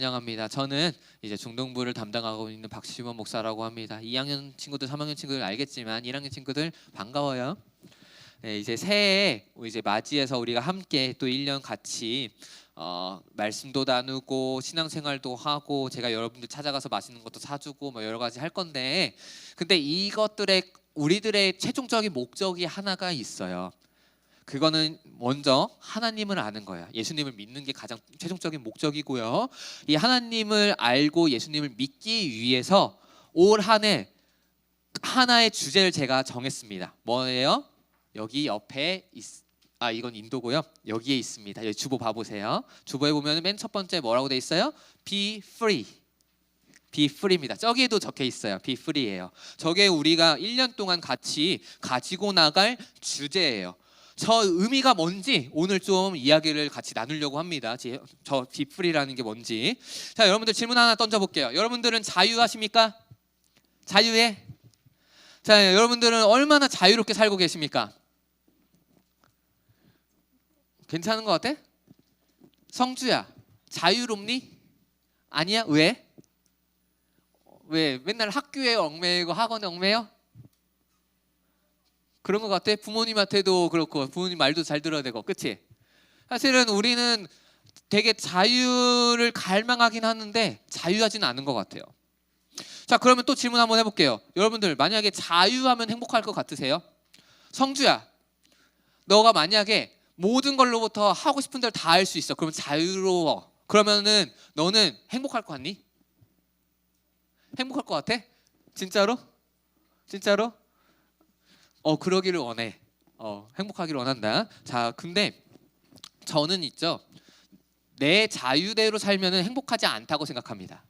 안녕합니다. 저는 이제 중동부를 담당하고 있는 박시원 목사라고 합니다. 2학년 친구들, 3학년 친구들 알겠지만 1학년 친구들 반가워요. 네, 이제 새해 이제 맞이해서 우리가 함께 또 1년 같이 어, 말씀도 나누고 신앙생활도 하고 제가 여러분들 찾아가서 맛있는 것도 사주고 뭐 여러 가지 할 건데 근데 이것들의 우리들의 최종적인 목적이 하나가 있어요. 그거는 먼저 하나님을 아는 거야. 예수님을 믿는 게 가장 최종적인 목적이고요. 이 하나님을 알고 예수님을 믿기 위해서 올 한 해 하나의 주제를 제가 정했습니다. 뭐예요? 여기 옆에 있, 아 이건 인도고요. 여기에 있습니다. 여기 주보 봐보세요. 주보에 보면 맨 첫 번째 뭐라고 돼 있어요? Be free. Be free입니다. 저기에도 적혀 있어요. Be free예요. 저게 우리가 1년 동안 같이 가지고 나갈 주제예요. 저 의미가 뭔지 오늘 좀 이야기를 같이 나누려고 합니다. 제- 저 비프리라는 게 뭔지. 자, 여러분들 질문 하나 던져볼게요. 여러분들은 자유하십니까? 자유해? 자, 여러분들은 얼마나 자유롭게 살고 계십니까? 괜찮은 것 같아? 성주야, 자유롭니? 아니야? 왜? 왜 맨날 학교에 얽매이고 학원에 얽매여? 그런 것 같아. 부모님한테도 그렇고 부모님 말도 잘 들어야 되고, 그렇지? 사실은 우리는 되게 자유를 갈망하긴 하는데 자유하지는 않은 것 같아요. 자, 그러면 또 질문 한번 해볼게요. 여러분들 만약에 자유하면 행복할 것 같으세요? 성주야, 너가 만약에 모든 걸로부터 하고 싶은 대로 다 할 수 있어. 그러면 자유로워. 그러면은 너는 행복할 것 같니? 행복할 것 같아? 진짜로? 진짜로? 어 그러기를 원해. 어 행복하기를 원한다. 자 근데 저는 있죠. 내 자유대로 살면은 행복하지 않다고 생각합니다.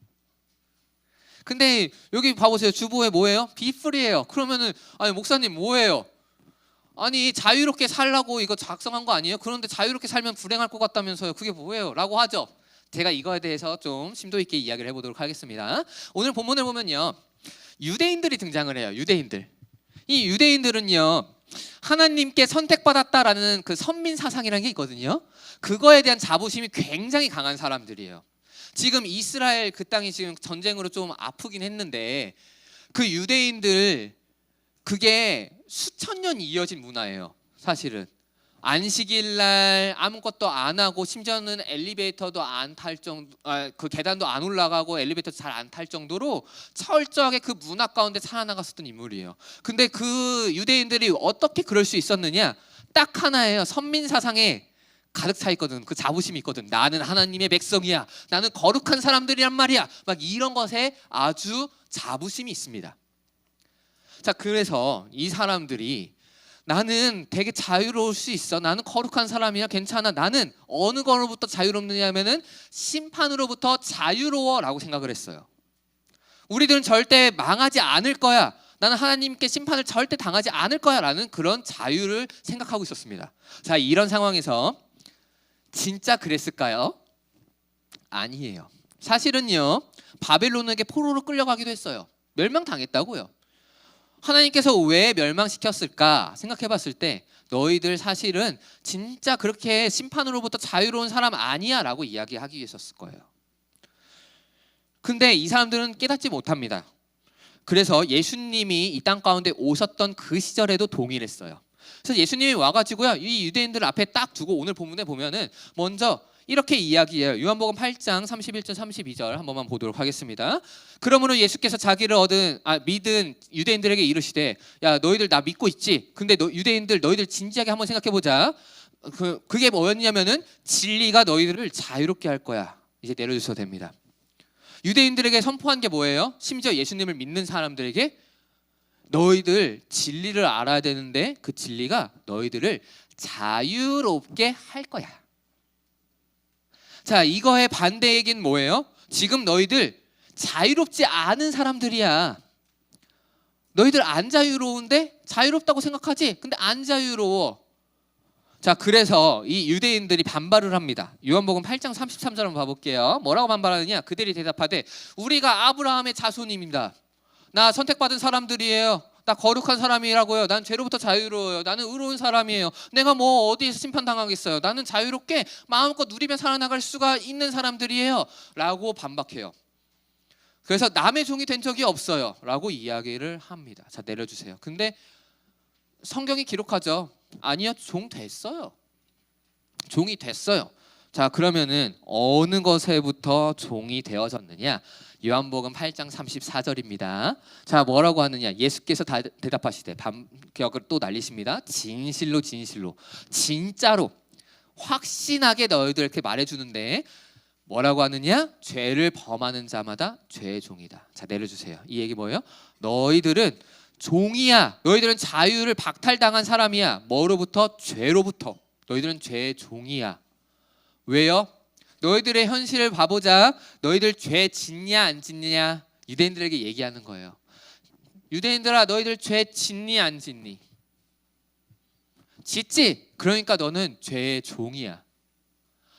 근데 여기 봐보세요. 주보에 뭐예요? 비프리예요. 그러면은 아니 목사님 뭐예요? 아니 자유롭게 살라고 이거 작성한 거 아니에요? 그런데 자유롭게 살면 불행할 것 같다면서요? 그게 뭐예요? 라고 하죠. 제가 이거에 대해서 좀 심도 있게 이야기를 해보도록 하겠습니다. 오늘 본문을 보면요, 유대인들이 등장을 해요. 유대인들. 이 유대인들은요 하나님께 선택받았다라는 그 선민 사상이라는 게 있거든요. 그거에 대한 자부심이 굉장히 강한 사람들이에요. 지금 이스라엘 그 땅이 지금 전쟁으로 좀 아프긴 했는데 그 유대인들 그게 수천 년 이어진 문화예요. 사실은 안식일 날 아무것도 안 하고 심지어는 엘리베이터도 안 탈 정도, 아, 그 계단도 안 올라가고 엘리베이터 잘안 탈 정도로 철저하게 그 문화 가운데 살아나갔었던 인물이에요. 근데 그 유대인들이 어떻게 그럴 수 있었느냐? 딱 하나예요. 선민 사상에 가득 차 있거든. 그 자부심이 있거든. 나는 하나님의 백성이야. 나는 거룩한 사람들이란 말이야. 막 이런 것에 아주 자부심이 있습니다. 자, 그래서 이 사람들이 나는 되게 자유로울 수 있어. 나는 거룩한 사람이야. 괜찮아. 나는 어느 거로부터 자유롭느냐면은 심판으로부터 자유로워라고 생각을 했어요. 우리들은 절대 망하지 않을 거야. 나는 하나님께 심판을 절대 당하지 않을 거야라는 그런 자유를 생각하고 있었습니다. 자, 이런 상황에서 진짜 그랬을까요? 아니에요. 사실은요. 바벨론에게 포로로 끌려가기도 했어요. 멸망당했다고요. 하나님께서 왜 멸망시켰을까 생각해 봤을 때 너희들 사실은 진짜 그렇게 심판으로부터 자유로운 사람 아니야 라고 이야기하기 위해서였을 거예요. 근데 이 사람들은 깨닫지 못합니다. 그래서 예수님이 이 땅 가운데 오셨던 그 시절에도 동일했어요. 그래서 예수님이 와가지고요 이 유대인들 앞에 딱 두고 오늘 본문에 보면은 먼저 이렇게 이야기해요. 요한복음 8장 31절 32절 한 번만 보도록 하겠습니다. 그러므로 예수께서 자기를 얻은 아, 믿은 유대인들에게 이르시되 야 너희들 나 믿고 있지. 근데 너, 유대인들 너희들 진지하게 한번 생각해 보자. 그 그게 뭐였냐면은 진리가 너희들을 자유롭게 할 거야. 이제 내려주셔도 됩니다. 유대인들에게 선포한 게 뭐예요? 심지어 예수님을 믿는 사람들에게 너희들 진리를 알아야 되는데 그 진리가 너희들을 자유롭게 할 거야. 자, 이거의 반대 얘기는 뭐예요? 지금 너희들 자유롭지 않은 사람들이야. 너희들 안 자유로운데 자유롭다고 생각하지? 근데 안 자유로워. 자, 그래서 이 유대인들이 반발을 합니다. 요한복음 8장 33절 한번 봐볼게요. 뭐라고 반발하느냐? 그들이 대답하되 우리가 아브라함의 자손입니다. 나 선택받은 사람들이에요. 나 거룩한 사람이라고요. 난 죄로부터 자유로워요. 나는 의로운 사람이에요. 내가 뭐 어디에서 심판당하겠어요. 나는 자유롭게 마음껏 누리며 살아나갈 수가 있는 사람들이에요. 라고 반박해요. 그래서 남의 종이 된 적이 없어요. 라고 이야기를 합니다. 자, 내려주세요. 근데 성경이 기록하죠. 아니요, 종 됐어요. 종이 됐어요. 자, 그러면은 어느 것에부터 종이 되어졌느냐? 요한복음 8장 34절입니다. 자, 뭐라고 하느냐? 예수께서 다, 대답하시되 반격을 또 날리십니다. 진실로 진실로 진짜로 확신하게 너희들 이렇게 말해 주는데 뭐라고 하느냐? 죄를 범하는 자마다 죄의 종이다. 자, 내려 주세요. 이 얘기 뭐예요? 너희들은 종이야. 너희들은 자유를 박탈당한 사람이야. 뭐로부터? 죄로부터. 너희들은 죄의 종이야. 왜요? 너희들의 현실을 봐보자. 너희들 죄 짓냐 안 짓냐? 유대인들에게 얘기하는 거예요. 유대인들아, 너희들 죄 짓니 안 짓니? 짓지. 그러니까 너는 죄의 종이야.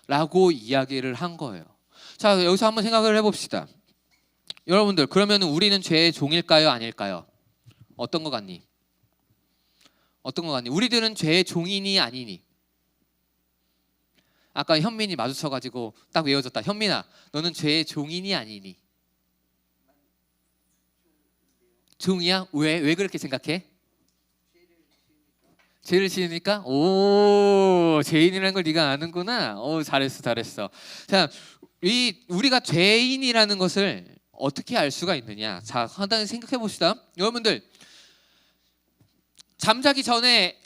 라고 이야기를 한 거예요. 자, 여기서 한번 생각을 해 봅시다. 여러분들, 그러면 우리는 죄의 종일까요? 아닐까요? 어떤 거 같니? 어떤 거 같니? 우리들은 죄의 종이니 아니니? 아까 현민이 마주쳐가지고 딱 외워졌다. 현민아, 너는 죄의 종이니 아니니? 종이야? 왜? 왜 그렇게 생각해? 죄를 지으니까? 오, 죄인이라는 걸 네가 아는구나. 오, 잘했어, 잘했어. 자, 이 우리가 죄인이라는 것을 어떻게 알 수가 있느냐? 자, 간단히 생각해 봅시다. 여러분들 잠자기 전에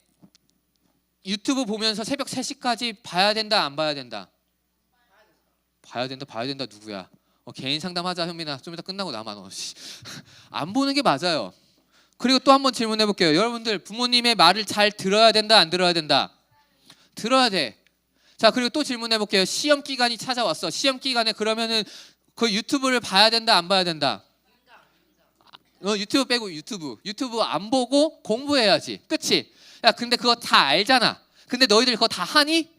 유튜브 보면서 새벽 3시까지 봐야 된다 안 봐야 된다? 봐야 된다 봐야 된다 누구야? 어, 개인 상담하자 현민아. 좀 이따 끝나고 나만 어, 씨. 안 보는 게 맞아요. 그리고 또 한 번 질문해 볼게요. 여러분들 부모님의 말을 잘 들어야 된다 안 들어야 된다? 들어야 돼 자 그리고 또 질문해 볼게요. 시험 기간이 찾아왔어. 시험 기간에 그러면은 그 유튜브를 봐야 된다 안 봐야 된다? 어, 유튜브 빼고 유튜브. 유튜브 안 보고 공부해야지. 그치 야 근데 그거 다 알잖아. 근데 너희들 그거 다 하니?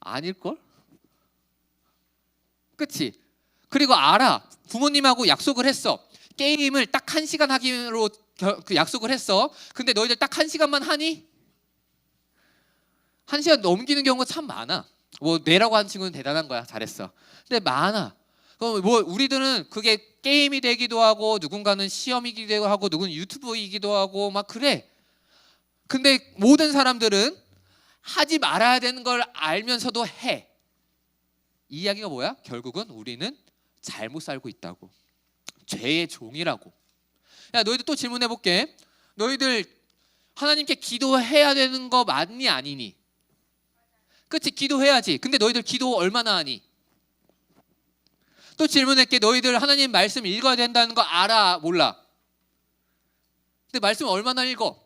아닐걸? 그치? 그리고 알아. 부모님하고 약속을 했어. 게임을 딱 한 시간 하기로 겨- 그 약속을 했어. 근데 너희들 딱 한 시간만 하니? 한 시간 넘기는 경우가 참 많아. 뭐 내라고 한 친구는 대단한 거야. 잘했어. 근데 많아. 그럼 뭐 우리들은 그게 게임이 되기도 하고 누군가는 시험이기도 하고 누군 유튜브이기도 하고 막 그래. 근데 모든 사람들은 하지 말아야 되는 걸 알면서도 해. 이 이야기가 뭐야? 결국은 우리는 잘못 살고 있다고. 죄의 종이라고. 야, 너희들 또 질문해 볼게. 너희들 하나님께 기도해야 되는 거 맞니 아니니? 그치 기도해야지. 근데 너희들 기도 얼마나 하니? 또 질문할게 너희들 하나님 말씀 읽어야 된다는 거 알아 몰라 근데 말씀 얼마나 읽어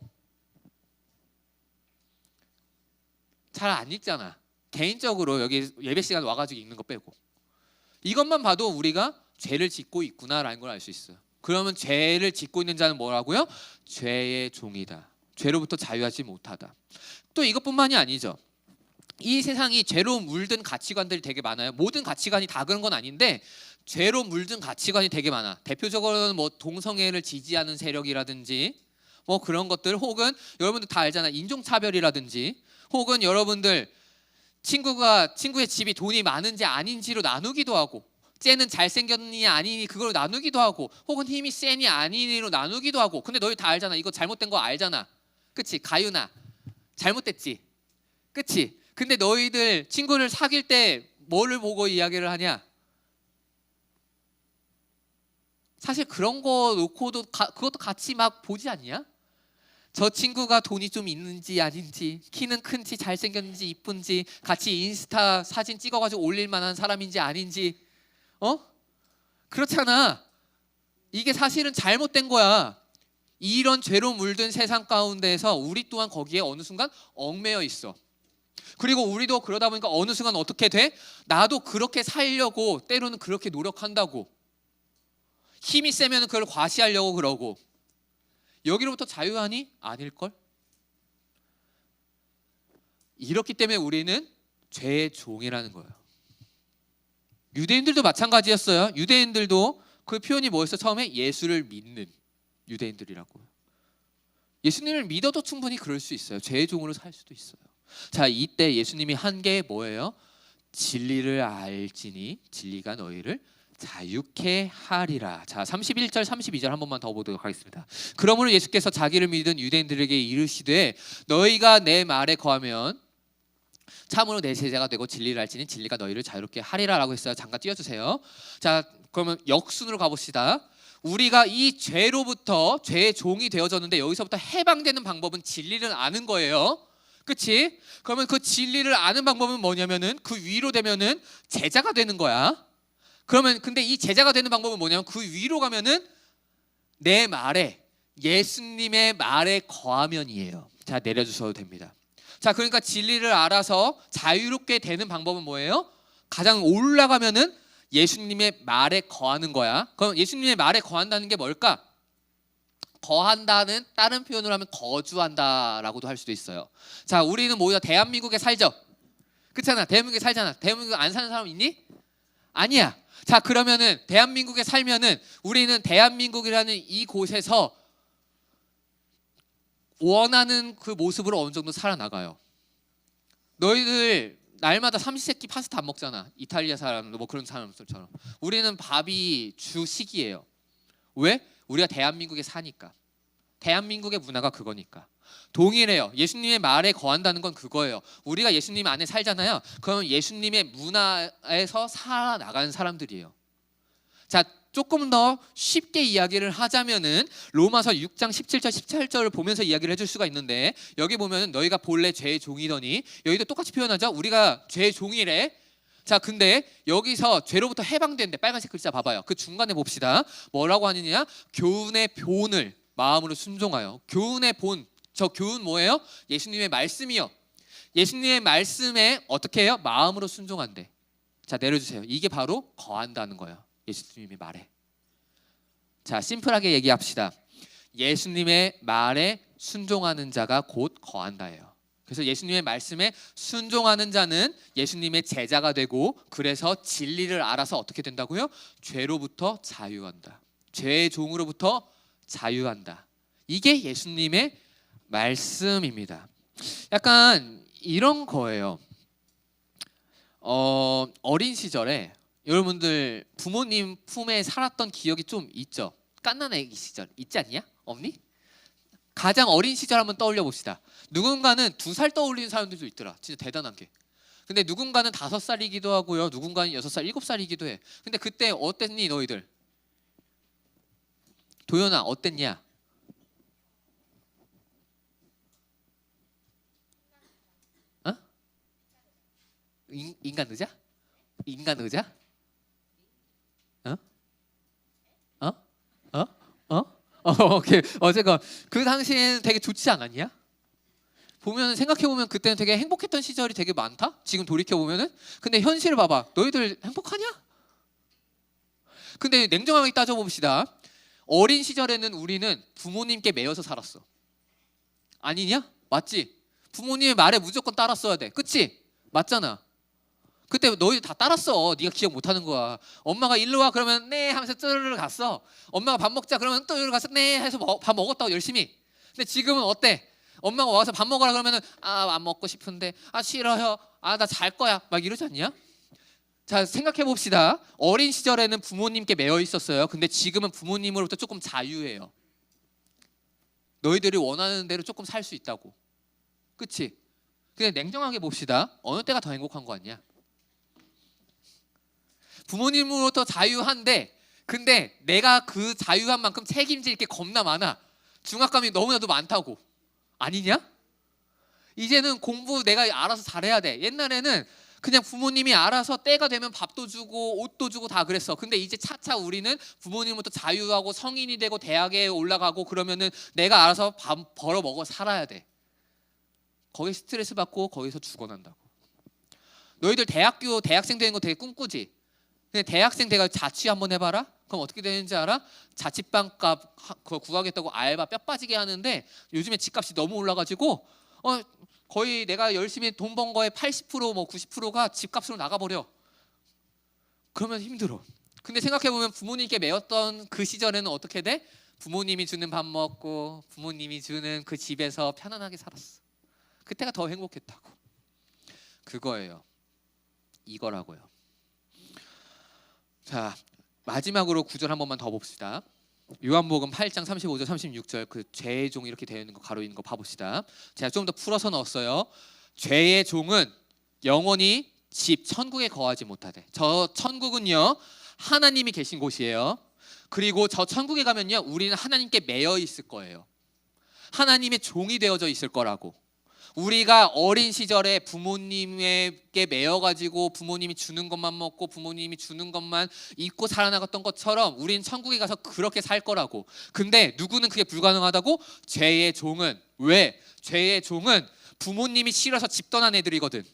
잘 안 읽잖아. 개인적으로 여기 예배 시간 와가지고 읽는 거 빼고. 이것만 봐도 우리가 죄를 짓고 있구나라는 걸 알 수 있어요 그러면 죄를 짓고 있는 자는 뭐라고요? 죄의 종이다. 죄로부터 자유하지 못하다. 또 이것뿐만이 아니죠. 이 세상이 죄로 물든 가치관들이 되게 많아요. 모든 가치관이 다 그런 건 아닌데 죄로 물든 가치관이 되게 많아. 대표적으로는 뭐 동성애를 지지하는 세력이라든지 뭐 그런 것들 혹은 여러분들 다 알잖아. 인종차별이라든지 혹은 여러분들 친구가 친구의 집이 돈이 많은지 아닌지로 나누기도 하고 쟤는 잘생겼니 아니니 그걸 나누기도 하고 혹은 힘이 세니 아니니로 나누기도 하고 근데 너희 다 알잖아. 이거 잘못된 거 알잖아. 그치? 가윤아 잘못됐지? 그치? 근데 너희들 친구를 사귈 때 뭐를 보고 이야기를 하냐? 사실 그런 거 놓고도 가- 그것도 같이 막 보지 않냐? 저 친구가 돈이 좀 있는지 아닌지 키는 큰지 잘생겼는지 이쁜지 같이 인스타 사진 찍어가지고 올릴 만한 사람인지 아닌지 어? 그렇잖아 이게 사실은 잘못된 거야 이런 죄로 물든 세상 가운데에서 우리 또한 거기에 어느 순간 얽매여 있어 그리고 우리도 그러다 보니까 어느 순간 어떻게 돼? 나도 그렇게 살려고 때로는 그렇게 노력한다고. 힘이 세면 그걸 과시하려고 그러고. 여기로부터 자유하니? 아닐걸? 이렇기 때문에 우리는 죄의 종이라는 거예요. 유대인들도 마찬가지였어요. 유대인들도 그 표현이 뭐였어? 처음에 예수를 믿는. 유대인들이라고. 예수님을 믿어도 충분히 그럴 수 있어요. 죄의 종으로 살 수도 있어요. 자, 이때 예수님이 한 게 뭐예요? 진리를 알지니 진리가 너희를 자유케 하리라. 자, 31절 32절 한 번만 더 보도록 하겠습니다. 그러므로 예수께서 자기를 믿은 유대인들에게 이르시되 너희가 내 말에 거하면 참으로 내 제자가 되고 진리를 알지니 진리가 너희를 자유롭게 하리라라고 했어요. 잠깐 띄워 주세요. 자, 그러면 역순으로 가 봅시다. 우리가 이 죄로부터 죄의 종이 되어졌는데 여기서부터 해방되는 방법은 진리를 아는 거예요. 그치? 그러면 그 진리를 아는 방법은 뭐냐면은 그 위로 되면은 제자가 되는 거야. 그러면 근데 이 제자가 되는 방법은 뭐냐면 그 위로 가면은 내 말에 예수님의 말에 거하면이에요. 자 내려주셔도 됩니다. 자 그러니까 진리를 알아서 자유롭게 되는 방법은 뭐예요? 가장 올라가면은 예수님의 말에 거하는 거야. 그럼 예수님의 말에 거한다는 게 뭘까? 거한다는 다른 표현으로 하면 거주한다라고도 할 수도 있어요. 자, 우리는 모두 다 대한민국에 살죠. 그렇잖아. 대한민국에 살잖아. 대한민국 안 사는 사람 있니? 아니야. 자, 그러면은 대한민국에 살면은 우리는 대한민국이라는 이 곳에서 원하는 그 모습으로 어느 정도 살아나가요. 너희들 날마다 삼시세끼 파스타 안 먹잖아. 이탈리아 사람 뭐 그런 사람들처럼. 우리는 밥이 주식이에요. 왜? 우리가 대한민국에 사니까. 대한민국의 문화가 그거니까. 동일해요. 예수님의 말에 거한다는 건 그거예요. 우리가 예수님 안에 살잖아요. 그럼 예수님의 문화에서 살아나가는 사람들이에요. 자, 조금 더 쉽게 이야기를 하자면은 로마서 6장 17절 18절을 보면서 이야기를 해줄 수가 있는데 여기 보면은 너희가 본래 죄의 종이더니 여기도 똑같이 표현하죠. 우리가 죄의 종이래. 자, 근데 여기서 죄로부터 해방된데 빨간색 글자 봐봐요. 그 중간에 봅시다. 뭐라고 하느냐? 교훈의 본을 마음으로 순종하여. 교훈의 본. 저 교훈 뭐예요? 예수님의 말씀이요. 예수님의 말씀에 어떻게 해요? 마음으로 순종한대. 자, 내려주세요. 이게 바로 거한다는 거예요. 예수님의 말에. 자, 심플하게 얘기합시다. 예수님의 말에 순종하는 자가 곧 거한다예요. 그래서 예수님의 말씀에 순종하는 자는 예수님의 제자가 되고 그래서 진리를 알아서 어떻게 된다고요? 죄로부터 자유한다. 죄의 종으로부터 자유한다. 이게 예수님의 말씀입니다. 약간 이런 거예요. 어, 어린 시절에 여러분들 부모님 품에 살았던 기억이 좀 있죠. 깐난 애기 시절 있지 않냐? 없니? 가장 어린 시절 한번 떠올려 봅시다. 누군가는 두 살 떠올리는 사람들도 있더라. 진짜 대단한 게. 근데 누군가는 다섯 살이기도 하고요. 누군가는 여섯 살, 일곱 살이기도 해. 근데 그때 어땠니 너희들? 도연아 어땠냐? 인, 인간 의자? 인간 의자? 어? 어? 어? 어? 어, 오케이. 어쨌건 그 당시에는 되게 좋지 않았냐? 보면 생각해 보면 그때는 되게 행복했던 시절이 되게 많다. 지금 돌이켜 보면은 근데 현실을 봐봐. 너희들 행복하냐? 근데 냉정하게 따져 봅시다. 어린 시절에는 우리는 부모님께 매여서 살았어. 아니냐? 맞지? 부모님의 말에 무조건 따랐어야 돼. 그치? 맞잖아. 그때 너희 다 따랐어. 네가 기억 못 하는 거야. 엄마가 일로 와 그러면 네 하면서 쩌르르 갔어. 엄마가 밥 먹자 그러면 또 일로 가서 네 해서 먹- 밥 먹었다고 열심히. 근데 지금은 어때? 엄마가 와서 밥 먹으라 그러면은 아 안 먹고 싶은데 아 싫어요. 아 나 잘 거야. 막 이러지 않냐? 자 생각해 봅시다. 어린 시절에는 부모님께 매여 있었어요. 근데 지금은 부모님으로부터 조금 자유해요. 너희들이 원하는 대로 조금 살 수 있다고. 그치? 근데 냉정하게 봅시다. 어느 때가 더 행복한 거 같냐? 부모님으로부터 자유한데 근데 내가 그 자유한 만큼 책임질 게 겁나 많아. 중압감이 너무나도 많다고. 아니냐? 이제는 공부 내가 알아서 잘해야 돼. 옛날에는 그냥 부모님이 알아서 때가 되면 밥도 주고 옷도 주고 다 그랬어. 근데 이제 차차 우리는 부모님부터 자유하고 성인이 되고 대학에 올라가고 그러면은 내가 알아서 밥 벌어 먹어 살아야 돼. 거기 스트레스 받고 거기서 죽어난다고. 너희들 대학교 대학생 되는 거 되게 꿈꾸지. 근데 대학생 돼가 자취 한번 해봐라. 그럼 어떻게 되는지 알아? 자취방값 하- 그거 구하겠다고 알바 뼈 빠지게 하는데 요즘에 집값이 너무 올라가지고 어 거의 내가 열심히 돈 번 거에 80%뭐 90%가 집값으로 나가버려. 그러면 힘들어. 근데 생각해 보면 부모님께 매였던 그 시절에는 어떻게 돼? 부모님이 주는 밥 먹고 부모님이 주는 그 집에서 편안하게 살았어. 그때가 더 행복했다고. 그거예요. 이거라고요. 자, 마지막으로 구절 한 번만 더 봅시다. 요한복음 8장 35절 36절 그 죄의 종 이렇게 되어 있는 거 가로 있는 거 봐봅시다. 제가 좀 더 풀어서 넣었어요. 죄의 종은 영원히 집 천국에 거하지 못하되 저 천국은요 하나님이 계신 곳이에요. 그리고 저 천국에 가면요 우리는 하나님께 매여 있을 거예요. 하나님의 종이 되어져 있을 거라고. 우리가 어린 시절에 부모님에게 매여 가지고 부모님이 주는 것만 먹고 부모님이 주는 것만 입고 살아나갔던 것처럼 우린 천국에 가서 그렇게 살 거라고. 근데 누구는 그게 불가능하다고? 죄의 종은 왜? 죄의 종은 부모님이 싫어서 집 떠난 애들이거든.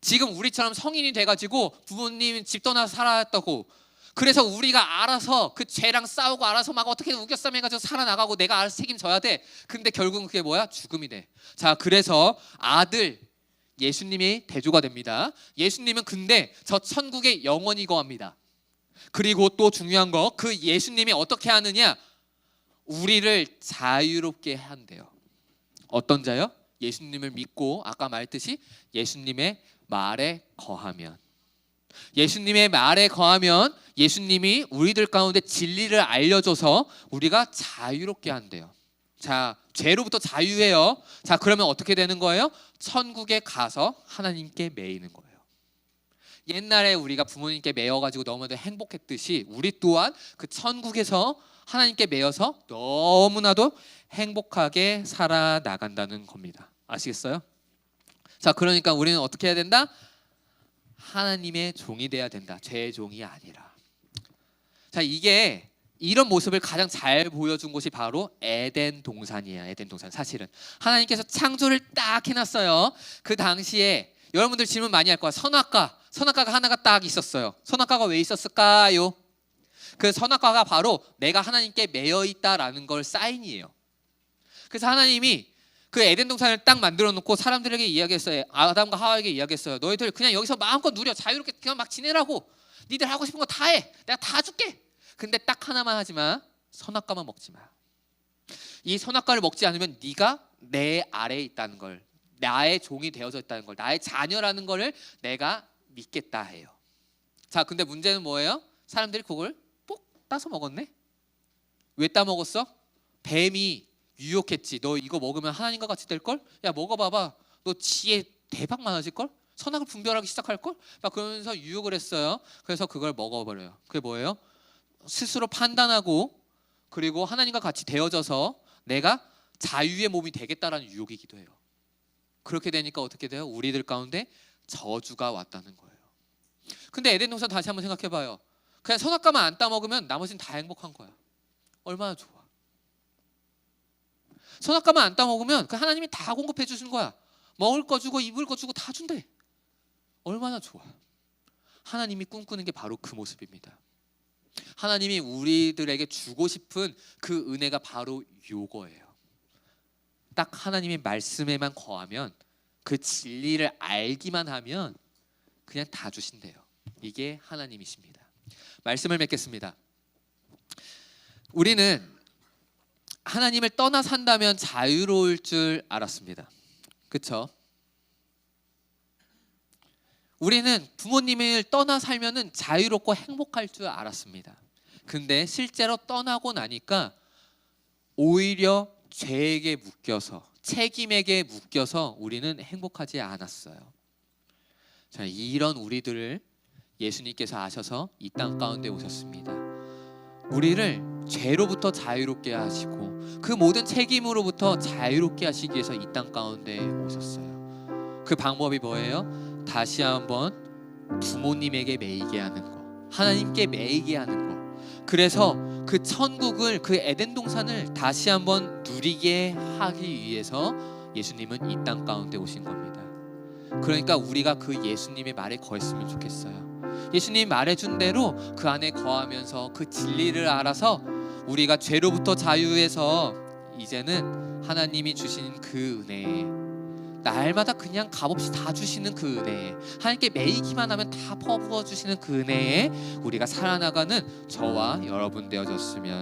지금 우리처럼 성인이 돼가지고 부모님 집 떠나서 살았다고. 그래서 우리가 알아서 그 죄랑 싸우고 알아서 막 어떻게 우겨싸매 가지고 살아나가고 내가 알아서 책임져야 돼. 근데 결국은 그게 뭐야? 죽음이 돼. 자, 그래서 아들 예수님이 대조가 됩니다. 예수님은 근데 저 천국에 영원히 거합니다. 그리고 또 중요한 거 그 예수님이 어떻게 하느냐? 우리를 자유롭게 한대요. 어떤 자요? 예수님을 믿고 아까 말했듯이 예수님의 말에 거하면 예수님의 말에 거하면 예수님이 우리들 가운데 진리를 알려줘서 우리가 자유롭게 한대요. 자, 죄로부터 자유해요. 자, 그러면 어떻게 되는 거예요? 천국에 가서 하나님께 매이는 거예요. 옛날에 우리가 부모님께 매여가지고 너무나도 행복했듯이 우리 또한 그 천국에서 하나님께 매여서 너무나도 행복하게 살아나간다는 겁니다. 아시겠어요? 자, 그러니까 우리는 어떻게 해야 된다? 하나님의 종이 돼야 된다. 죄의 종이 아니라. 자, 이게 이런 모습을 가장 잘 보여준 곳이 바로 에덴 동산이에요. 에덴 동산 사실은 하나님께서 창조를 딱 해놨어요. 그 당시에 여러분들 질문 많이 할 거야. 선악과 선악과가 하나가 딱 있었어요. 선악과가 왜 있었을까요? 그 선악과가 바로 내가 하나님께 매여 있다라는 걸 사인이에요. 그래서 하나님이 그 에덴 동산을 딱 만들어 놓고 사람들에게 이야기했어요. 아담과 하와에게 이야기했어요. 너희들 그냥 여기서 마음껏 누려 자유롭게 그냥 막 지내라고. 니들 하고 싶은 거 다 해. 내가 다 줄게. 근데 딱 하나만 하지 마. 선악과만 먹지 마. 이 선악과를 먹지 않으면 네가 내 아래에 있다는 걸, 나의 종이 되어져 있다는 걸, 나의 자녀라는 거를 내가 믿겠다 해요. 자, 근데 문제는 뭐예요? 사람들이 그걸 뽁 따서 먹었네. 왜 따 먹었어? 뱀이 유혹했지. 너 이거 먹으면 하나님과 같이 될 걸? 야 먹어봐봐. 너 지혜 대박 많아질 걸? 선악을 분별하기 시작할 걸? 막 그러면서 유혹을 했어요. 그래서 그걸 먹어버려요. 그게 뭐예요? 스스로 판단하고 그리고 하나님과 같이 되어져서 내가 자유의 몸이 되겠다라는 유혹이기도 해요. 그렇게 되니까 어떻게 돼요? 우리들 가운데 저주가 왔다는 거예요. 근데 에덴 동산 다시 한번 생각해 봐요. 그냥 선악과만 안 따먹으면 나머지는 다 행복한 거야. 얼마나 좋아. 선악과만 안 따먹으면 그 하나님이 다 공급해 주신 거야. 먹을 거 주고 입을 거 주고 다 준대. 얼마나 좋아. 하나님이 꿈꾸는 게 바로 그 모습입니다. 하나님이 우리들에게 주고 싶은 그 은혜가 바로 요거예요. 딱 하나님의 말씀에만 거하면 그 진리를 알기만 하면 그냥 다 주신대요. 이게 하나님이십니다. 말씀을 맺겠습니다. 우리는 하나님을 떠나 산다면 자유로울 줄 알았습니다. 그렇죠? 우리는 부모님을 떠나 살면은 자유롭고 행복할 줄 알았습니다. 근데 실제로 떠나고 나니까 오히려 죄에게 묶여서 책임에게 묶여서 우리는 행복하지 않았어요. 자, 이런 우리들을 예수님께서 아셔서 이 땅 가운데 오셨습니다. 우리를 죄로부터 자유롭게 하시고 그 모든 책임으로부터 자유롭게 하시기 위해서 이 땅 가운데 오셨어요. 그 방법이 뭐예요? 다시 한번 부모님에게 매이게 하는 거, 하나님께 매이게 하는 거. 그래서 그 천국을 그 에덴 동산을 다시 한번 누리게 하기 위해서 예수님은 이 땅 가운데 오신 겁니다. 그러니까 우리가 그 예수님의 말에 거했으면 좋겠어요. 예수님 말해준 대로 그 안에 거하면서 그 진리를 알아서 우리가 죄로부터 자유해서 이제는 하나님이 주신 그 은혜에 날마다 그냥 값없이 다 주시는 그 은혜에 하나님께 매이기만 하면 다 퍼부어 주시는 그 은혜에 우리가 살아나가는 저와 여러분 되어졌으면